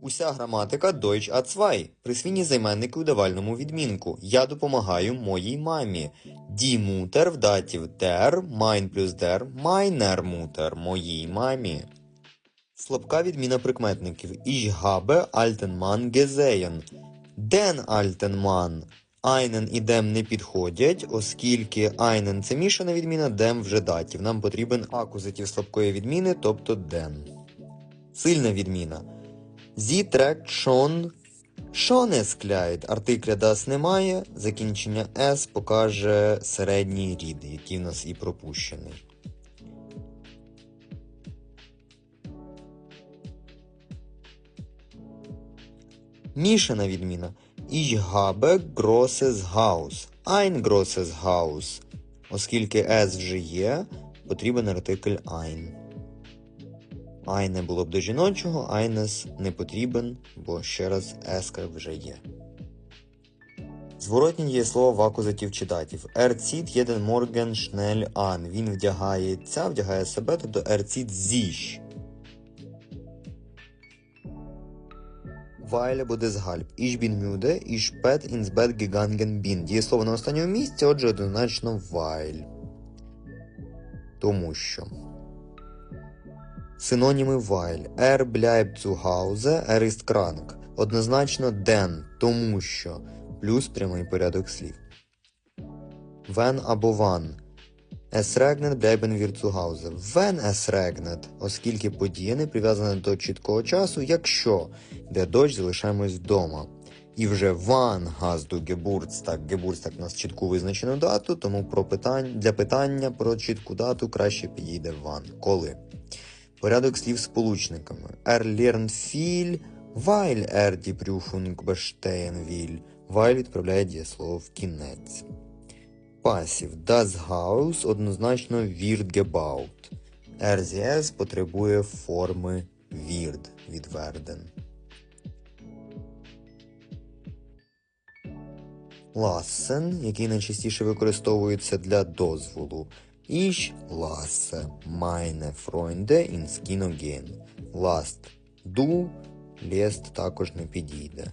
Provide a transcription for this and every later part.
Уся граматика Deutsch A2. Присвійні займенники у давальному відмінку. Я допомагаю моїй мамі. Die Mutter в датів der, mein плюс der, meiner Mutter, моїй мамі. Слабка відміна прикметників. Ich habe alten Mann gesehen. Den alten Mann. Einen і dem не підходять, оскільки einen – це мішана відміна, dem вже датів. Нам потрібен акузатив слабкої відміни, тобто den. Сильна відміна. Sie trägt schon schon es Артикля das немає, закінчення s покаже середній рід, який в нас і пропущений. Мішана відміна. Ich habe großes Haus. Ein großes Haus. Оскільки S вже є, потрібен артикль ein. Ай не було б до жіночого, айнес не потрібен, бо ще раз еска вже є. Зворотні дієслово в акузатів чи датів. Er zieht jeden Morgen schnell an. Він вдягається, вдягає себе, тобто er zieht. Weil буде згальб. Ich bin müde, ich spät ins Bett gegangen. Дієслово на останньому місці, отже, однозначно weil. Тому що. Синоніми weil. Er bleibt zu. Однозначно den, тому що. Плюс прямий порядок слів. Wenn або wann. Es regnet bleiben wir zu оскільки подія не прив'язана до чіткого часу, якщо де дощ залишаємось вдома. І вже wann hast du Geburtstag. Geburtstag у нас чітку визначену дату, тому про питань, для питання про чітку дату краще підійде wann. Коли? Порядок слів сполучниками. Er lernt viel, weil er die Prüfung bestehen will. Weil відправляє дієслово в кінець. Пасів. Das Haus однозначно wird gebaut. RZS потребує форми wird відверден. Lassen, який найчастіше використовується для дозволу. Lasse meine Freunde ins Kino gehen. Last du, lest також не підійде.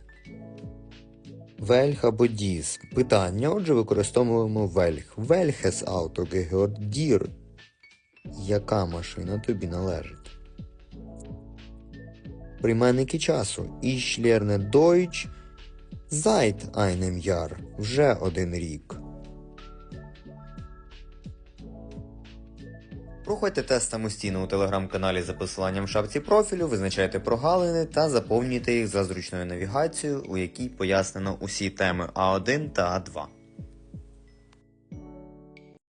Вельх або діс. Питання, отже, використовуємо вельх. Auto gehört dir? Яка машина тобі належить? Прийменники часу. Ich lerne Deutsch seit einem Jahr. Вже один рік. Проходьте тест самостійно у телеграм-каналі за посиланням в шапці профілю, визначайте прогалини та заповнюйте їх за зручною навігацією, у якій пояснено усі теми А1 та А2.